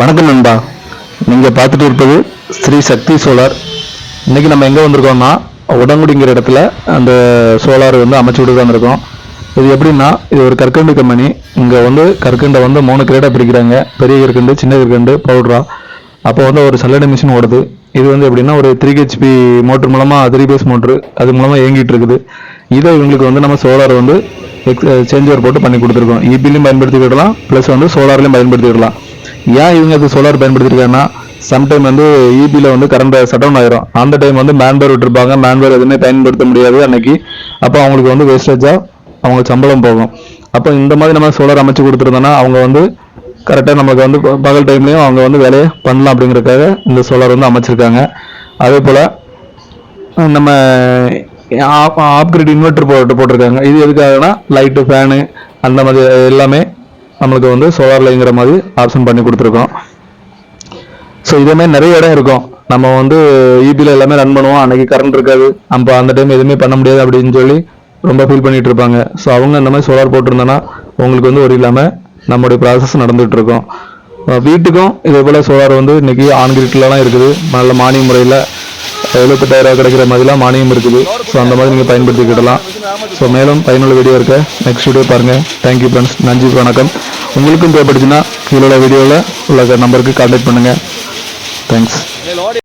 வணக்கம் நண்பா. நீங்கள் பார்த்துட்டு இருப்பது ஸ்ரீ சக்தி சோலார். இன்றைக்கி நம்ம எங்கே வந்திருக்கோம்னா உடங்குடிங்கிற இடத்துல அந்த சோலார் வந்து அமைச்சு விட்டு வந்திருக்கோம். இது எப்படின்னா இது ஒரு கற்கண்டு கம்பெனி. இங்கே வந்து கற்கண்டை வந்து மூணு கிரேடாக பிரிக்கிறாங்க. பெரிய கற்கண்டு சின்ன கற்கண்டு பவுட்ரா. அப்போ வந்து ஒரு சல்லடை மிஷின் ஓடுது. இது வந்து எப்படின்னா ஒரு த்ரீ ஹெச்பி மோட்டர் மூலமாக த்ரீ பேஸ் மோட்ரு அது மூலமாக இயங்கிட்டு இருக்குது. இதை இவங்களுக்கு வந்து நம்ம சோலார் வந்து சேஞ்ச் ஓவர் போட்டு பண்ணி கொடுத்துருக்கோம். இபிலையும் பயன்படுத்திக்கிடலாம். ப்ளஸ் வந்து சோலார்லையும் பயன்படுத்திக்கிடலாம். ஏன் இவங்க அது சோலார் பயன்படுத்திருக்காங்கன்னா சம்டைம் வந்து இபியில் வந்து கரண்ட் சட் டவுன் ஆயிரும். அந்த டைம் வந்து மேன்பவர் விட்டுருப்பாங்க. மேன்பவர் எதுவுமே பயன்படுத்த முடியாது அன்னைக்கு. அப்போ அவங்களுக்கு வந்து வேஸ்டேஜாக அவங்க சம்பளம் போகும். அப்போ இந்த மாதிரி நம்ம சோலார் அமைச்சு கொடுத்துருந்தோம்னா அவங்க வந்து கரெக்டாக நமக்கு வந்து பகல் டைம்லையும் அவங்க வந்து வேலையை பண்ணலாம் அப்படிங்கிறதுக்காக இந்த சோலார் வந்து அமைச்சிருக்காங்க. அதே போல் நம்ம ஆப் ஆப்கிரேட் இன்வெர்டர் போட்டு போட்டிருக்காங்க. இது எதுக்காகனா லைட்டு ஃபேனு அந்த மாதிரி எல்லாமே நம்மளுக்கு வந்து சோலார்லைங்கிற மாதிரி ஆப்ஷன் பண்ணி கொடுத்துருக்கோம். ஸோ இதே நிறைய இடம் இருக்கும். நம்ம வந்து ஈபியில் எல்லாமே ரன் பண்ணுவோம். அன்னைக்கு கரண்ட் இருக்காது. நம்ம அந்த டைம் எதுவுமே பண்ண முடியாது அப்படின்னு சொல்லி ரொம்ப ஃபீல் பண்ணிட்டு இருப்பாங்க. ஸோ அவங்க இந்த மாதிரி சோலார் போட்டிருந்தோன்னா உங்களுக்கு வந்து ஒரு இல்லாமல் நம்மளுடைய ப்ராசஸ் நடந்துட்டு வீட்டுக்கும் இதே போல் சோலார் வந்து இன்னைக்கு ஆன் கிரிட்லலாம் இருக்குது. நல்ல மானிய முறையில் எழுபத்தெட்டாயிரம் கிடைக்கிற மாதிரிலாம் மானியம் இருக்குது. ஸோ அந்த மாதிரி நீங்கள் பயன்படுத்திக்கிடலாம். ஸோ மேலும் பயனுள்ள வீடியோ இருக்க. நெக்ஸ்ட் வீடியோ பாருங்கள் தேங்க்யூ ஃப்ரெண்ட்ஸ் நன்றி வணக்கம். உங்களுக்கும் தேவைப்படுச்சுன்னா கீழே உள்ள வீடியோவில் உள்ள நம்பருக்கு கான்டாக்ட் பண்ணுங்கள் தேங்க்ஸ்